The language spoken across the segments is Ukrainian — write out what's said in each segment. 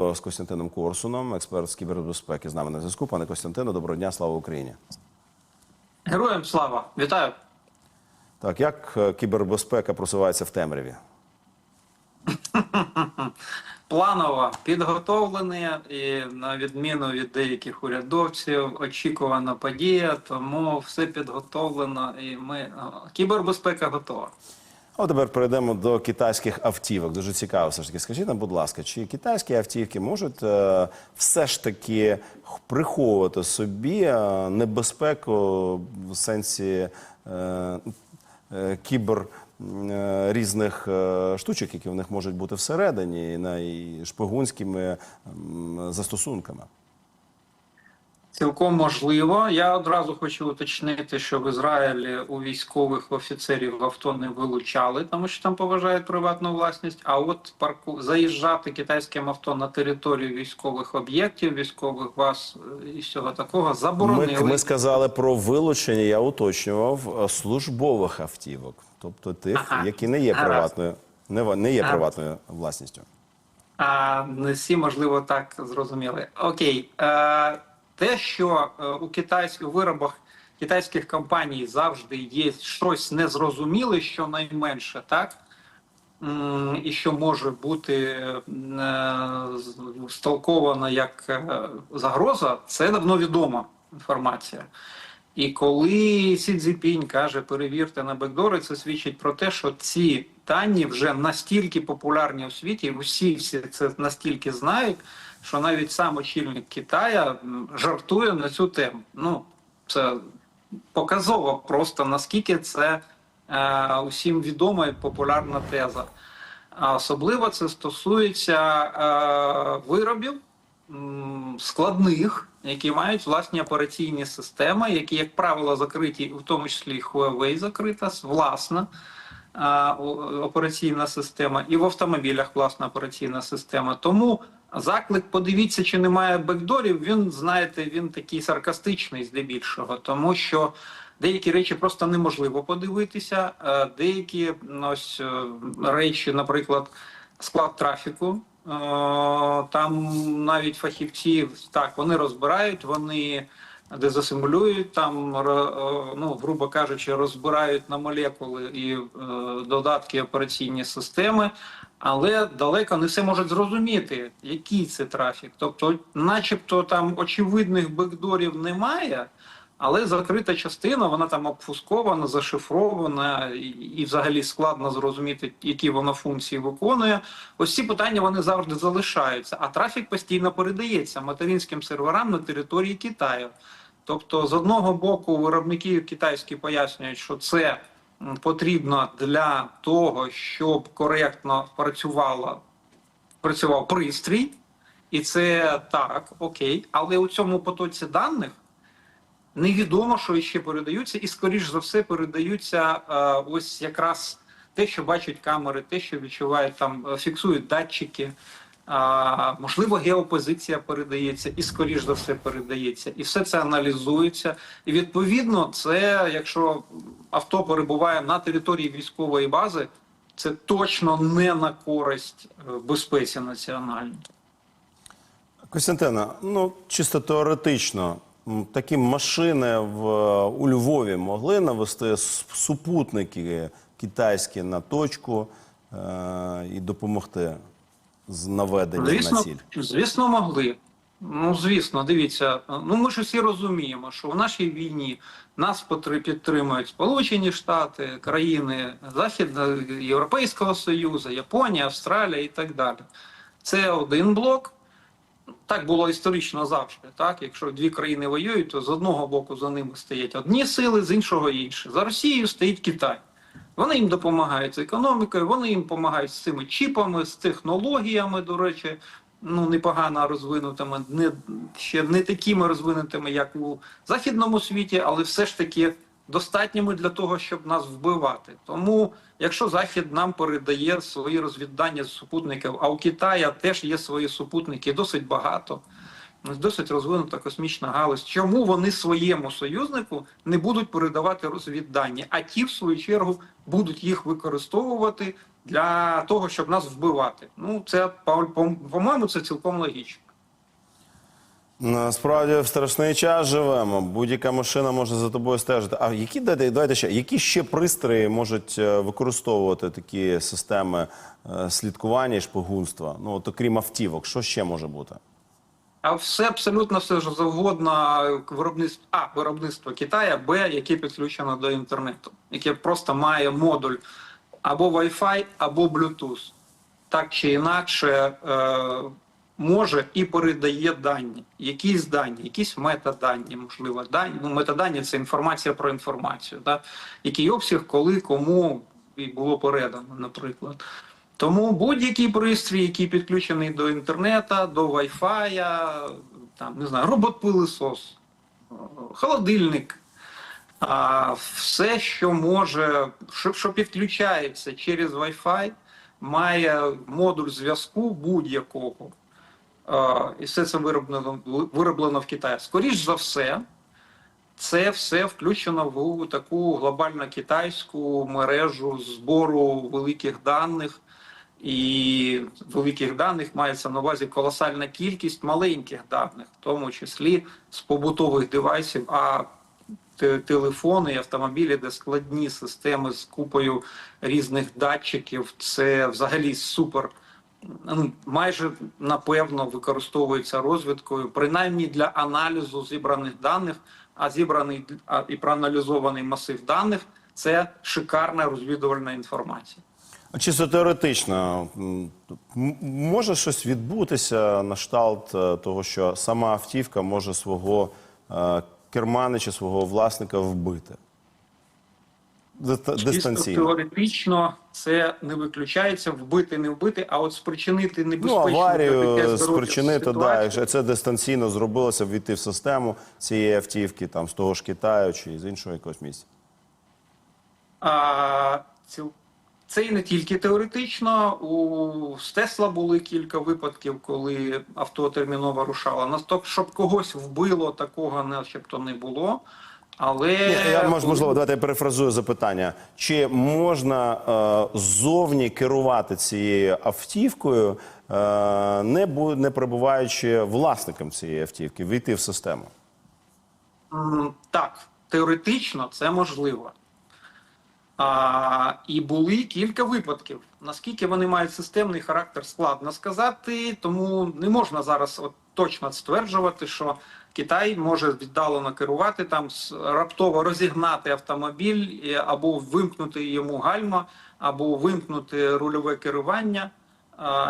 з Костянтином Корсуном, експерт з кібербезпеки, з нами на зв'язку. Пане Костянтино, доброго дня, слава Україні. Героям слава! Вітаю! Так, як е, кібербезпека просувається в темряві? Планово підготовлений і на відміну від деяких урядовців, очікувана подія, тому все підготовлено і ми е, кібербезпека готова. А тепер перейдемо до китайських автівок. Дуже цікаво, все ж таки. Скажіть нам, будь ласка, чи китайські автівки можуть е, все ж таки приховувати собі е, небезпеку в сенсі е, е, кібер е, різних е, штучок, які в них можуть бути всередині, на і шпигунськими м, застосунками? Цілком можливо. Я одразу хочу уточнити, що в Ізраїлі у військових офіцерів авто не вилучали, тому що там поважають приватну власність. А от парку заїжджати китайським авто на територію військових об'єктів, військових баз е, і всього такого заборонили. Ми, ми сказали про вилучення, я уточнював е, службових автівок, тобто тих, Ага. які не є приватною, не, не є приватною власністю. А не всі, можливо, так зрозуміли. Окей, е, те, що е, у китайських виробах китайських компаній завжди є щось незрозуміле, що найменше, так? І що може бути е, столковано як е, загроза, це давно відома інформація. І коли Сі Цзіпінь каже, перевірте на бекдори, це свідчить про те, що ці дані вже настільки популярні у світі, усі всі це настільки знають, що навіть сам очільник Китая жартує на цю тему. Ну, це показово просто наскільки це е, усім відома і популярна теза. А особливо це стосується е, виробів складних, які мають власні операційні системи, які, як правило, закриті, в тому числі Huawei закрита, власна а, операційна система, і в автомобілях власна операційна система. Тому заклик, подивіться, чи немає бекдорів. Він знаєте, він такий саркастичний здебільшого, тому що. Деякі речі просто неможливо подивитися. Деякі ось е, речі, наприклад, склад трафіку. Е, Там навіть фахівці так вони розбирають, вони дезасимулюють там, е, ну грубо кажучи, розбирають на молекули і е, додатки операційні системи, але далеко не все можуть зрозуміти, який це трафік. Тобто, начебто, там очевидних бекдорів немає. Але закрита частина, вона там обфускована, зашифрована, і, взагалі складно зрозуміти, які вона функції виконує. Ось ці питання вони завжди залишаються. А трафік постійно передається материнським серверам на території Китаю. Тобто, з одного боку, виробники китайські пояснюють, що це потрібно для того, щоб коректно працювала, працював пристрій, і це так, окей. Але у цьому потоці даних. Невідомо, що ще передаються, і скоріш за все передаються е, ось якраз те, що бачать камери, те, що відчувають там, е, фіксують датчики. А, можливо, геопозиція передається, і скоріш за все передається, і все це аналізується. І відповідно, це якщо авто перебуває на території військової бази, це точно не на користь е, безпеці національній. Костянтина, ну чисто теоретично, такі машини в, у Львові могли навести супутники китайські на точку е, і допомогти з наведенням на Звісно, ціль. звісно, могли. Ну, звісно, дивіться. Ну ми ж усі розуміємо, що в нашій війні нас підтримують Сполучені Штати, країни Західного Європейського Союзу, Японія, Австралія і так далі. Це один блок. Так було історично завжди. Так, якщо дві країни воюють, то з одного боку за ними стоять одні сили, з іншого інші. За Росією стоїть Китай. Вони їм допомагають з економікою, вони їм допомагають з цими чіпами, з технологіями, до речі, ну непогано розвинутими, не ще не такими розвинутими, як у західному світі, але все ж таки достатніми для того, щоб нас вбивати. Тому, якщо Захід нам передає свої розвіддання з супутників, а у Китая теж є свої супутники, досить багато. Досить розвинута космічна галузь. Чому вони своєму союзнику не будуть передавати розвіддані, а ті, в свою чергу, будуть їх використовувати для того, щоб нас вбивати? Ну, це по- по- по-моєму, це цілком логічно. Насправді в страшний час живемо. Будь-яка машина може за тобою стежити. А які давайте ще які ще пристрої можуть е, використовувати такі системи е, слідкування і шпигунства? Ну от окрім автівок, що ще може бути? А все абсолютно все ж завгодно виробництво А, виробництво Китая, Б, яке підключено до інтернету, яке просто має модуль або Wi-Fi, або Bluetooth. Так чи інакше е, може і передає дані. Якісь дані, якісь метадані, можливо, дані. Ну, метадані це інформація про інформацію. Да? Який обсяг, коли, кому і було передано, наприклад. Тому будь-який пристрій, який підключений до інтернету, до Wi-Fi, там не знаю, робот-пилисос, е, холодильник, а все, що може, що, що підключається через Wi-Fi, має модуль зв'язку будь-якого. І все це вироблено, вироблено в Китаї. Скоріш за все, це все включено в таку глобально китайську мережу збору великих даних. І великих даних мається на увазі колосальна кількість маленьких даних, в тому числі з побутових девайсів, а телефони і автомобілі, де складні системи з купою різних датчиків, це взагалі супер. Ну, майже напевно використовується розвідкою, принаймні для аналізу зібраних даних, а зібраний і проаналізований масив даних це шикарна розвідувальна інформація. А Чисто теоретично може щось відбутися на кшталт е, того, що сама автівка може свого е, керманича, свого власника вбити. Дистанційно. теоретично це не виключається вбити, не вбити, а от спричинити Ну, небезпечну для аварію спричинити, да, якщо це дистанційно зробилося, війти в систему цієї автівки, там, з того ж Китаю чи з іншого якогось місця. А, ціл- це і не тільки теоретично. У з Тесла були кілька випадків, коли авто терміново рушало. Насток, щоб когось вбило, такого начебто не було. Але Я мож- можливо, давайте я перефразую запитання. Чи можна е, ззовні керувати цією автівкою, е, не, бу- не перебуваючи власником цієї автівки, війти в систему? Так, теоретично це можливо. А, і були кілька випадків. Наскільки вони мають системний характер, складно сказати, тому не можна зараз от точно стверджувати, що Китай може віддалено керувати там, раптово розігнати автомобіль або вимкнути йому гальма, або вимкнути рульове керування,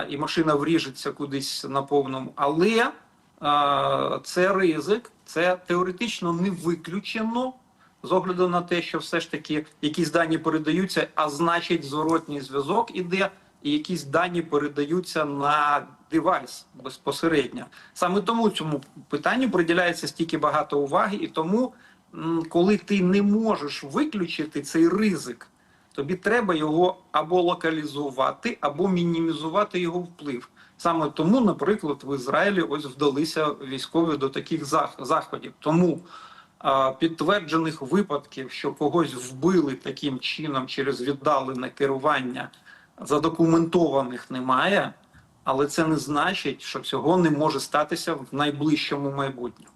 і машина вріжеться кудись на повному. Але це ризик, це теоретично не виключено з огляду на те, що все ж таки якісь дані передаються, а значить зворотній зв'язок іде, і якісь дані передаються на девайс безпосередньо. Саме тому цьому питанню приділяється стільки багато уваги, і тому, коли ти не можеш виключити цей ризик, тобі треба його або локалізувати, або мінімізувати його вплив. Саме тому, наприклад, в Ізраїлі ось вдалися військові до таких заходів. Тому а, підтверджених випадків, що когось вбили таким чином через віддалене керування, задокументованих немає, але це не значить, що цього не може статися в найближчому майбутньому.